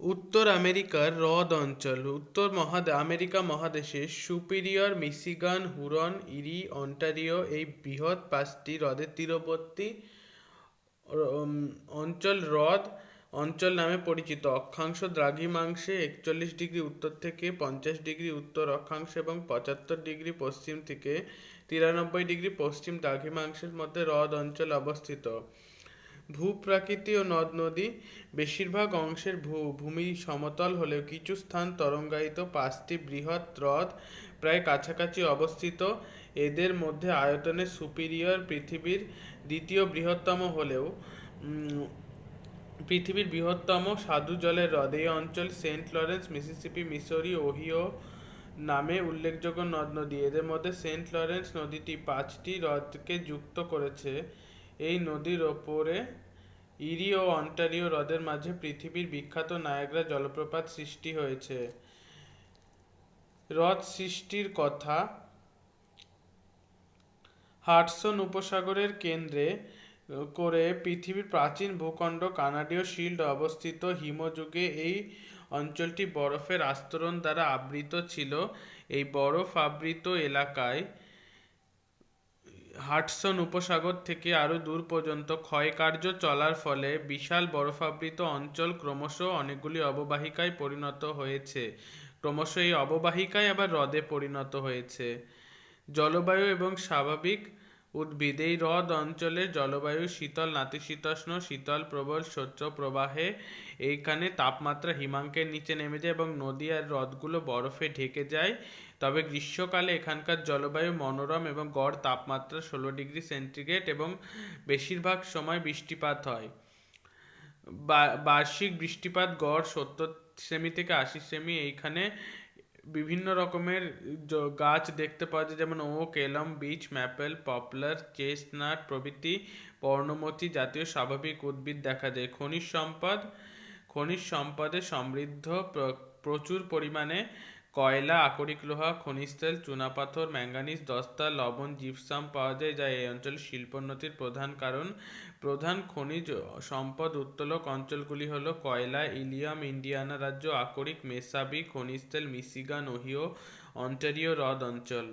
উত্তর আমেরিকার হ্রদ অঞ্চল। উত্তর মহাদে আমেরিকা মহাদেশে Superior Michigan, Huron, Erie, Ontario এই বৃহৎ পাঁচটি হ্রদের তীরবর্তী অঞ্চল হ্রদ, অঞ্চল নামে পরিচিত। অক্ষাংশ দ্রাঘিমাংশে একচল্লিশ ডিগ্রি উত্তর থেকে পঞ্চাশ ডিগ্রি উত্তর অক্ষাংশ এবং পঁচাত্তর ডিগ্রি পশ্চিম থেকে তিরানব্বই ডিগ্রি পশ্চিম দ্রাঘিমাংশের মধ্যে হ্রদ অঞ্চল অবস্থিত। ভূপ্রাকৃতি ও নদ নদী বেশিরভাগ অংশের ভূ, ভূমি সমতল হলেও কিছু স্থান তরঙ্গায়িত পাঁচটি বৃহৎ হ্রদ প্রায় কাছাকাছি অবস্থিত। এদের মধ্যে আয়তনে সুপিরিয়র পৃথিবীর দ্বিতীয় বৃহত্তম হলেও পৃথিবীর বৃহত্তম সাধু জলের হ্রদ। এই অঞ্চল Saint Lawrence, Mississippi, Missouri, Ohio নামে উল্লেখযোগ্য নদ নদী। এদের মধ্যে সেন্ট লরেন্স নদীটি পাঁচটি হ্রদকে যুক্ত করেছে। এই নদীর ওপরে ইরি ও অন্টারিও হ্রদের মাঝে পৃথিবীর বিখ্যাত নায়াগ্রা জলপ্রপাত সৃষ্টি হয়েছে। হ্রদ সৃষ্টির কথা হাডসন উপসাগরের কেন্দ্রে করে পৃথিবীর প্রাচীন ভূখণ্ড কানাডীয় শিল্ড অবস্থিত হিমযুগে এই অঞ্চলটি বরফের আস্তরণ দ্বারা আবৃত ছিল। এই বরফ আবৃত এলাকায় হাডসন উপসাগর থেকে আরও দূর পর্যন্ত ক্ষয়কার্য চলার ফলে বিশাল বরফাবৃত অঞ্চল ক্রমশ অনেকগুলি অববাহিকায় পরিণত হয়েছে। ক্রমশ এই অববাহিকায় আবার হ্রদে পরিণত হয়েছে। জলবায়ু এবং স্বাভাবিক উদ্ভিদ এই হ্রদ অঞ্চলের জলবায়ু শীতল, নাতিশীতোষ্ণ, শীতল, প্রবল, স্বচ্ছ প্রবাহে এইখানে তাপমাত্রা হিমাঙ্কের নিচে নেমে যায় এবং নদী আর হ্রদগুলো বরফে ঢেকে যায়। তবে গ্রীষ্মকালে এখানকার জলবায়ু মনোরম এবং গড় তাপমাত্রা ষোলো ডিগ্রি সেন্টিগ্রেড এবং বেশিরভাগ সময় বৃষ্টিপাত হয়। বার্ষিক বৃষ্টিপাত গড় সত্তর সেমি থেকে আশি সেমি এইখানে বিভিন্ন রকমের গাছ দেখতে পাওয়া যায়, যেমন ওক এলম বীচ ম্যাপেল, পপলার, চেস্টনাট প্রভৃতি পর্ণমোচী জাতীয় স্বাভাবিক উদ্ভিদ দেখা যায়। খনিজ সম্পদ, খনিজ সম্পদে সমৃদ্ধ প্রচুর পরিমাণে কয়লা, আকরিক লোহা, খনিজ তেল চুনাপাথর ম্যাঙ্গানিজ দস্তা, লবণ, জিপসাম পাওয়া যায়, যা এই অঞ্চলের শিল্পোন্নতির প্রধান কারণ। প্রধান খনিজ সম্পদ উত্তোলক অঞ্চলগুলি হল কয়লা, ইলিয়াম, ইন্ডিয়ানা রাজ্য, আকরিক, মেসাবি, খনিজ তেল, মিশিগান, ওহিও, অন্টারিও হ্রদ অঞ্চল।